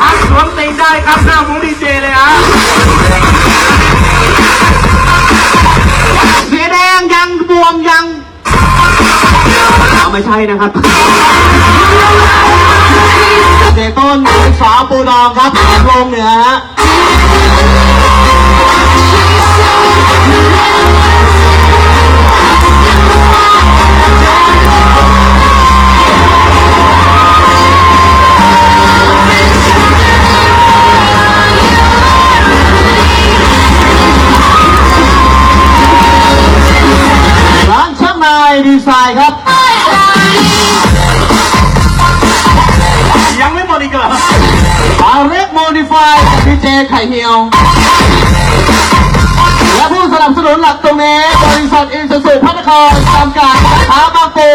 ครับสวนเตยได้ครับหน้าวงดีเจเลยฮะเสีแดงยังบวมยังเอาไม่ใช่นะครับเจต้นสาวปูดองครับลงเหนือฮะ นช่างนายดีไซน์ครับ ยังไม่หมดอีกเหรออาเร็กโมดิฟายดีเจไข่เหี่ยว และผู้สนับสนุนหลักตรงนี้ บริษัทอินสุสุพัฒนครจำกัดค้าบางปู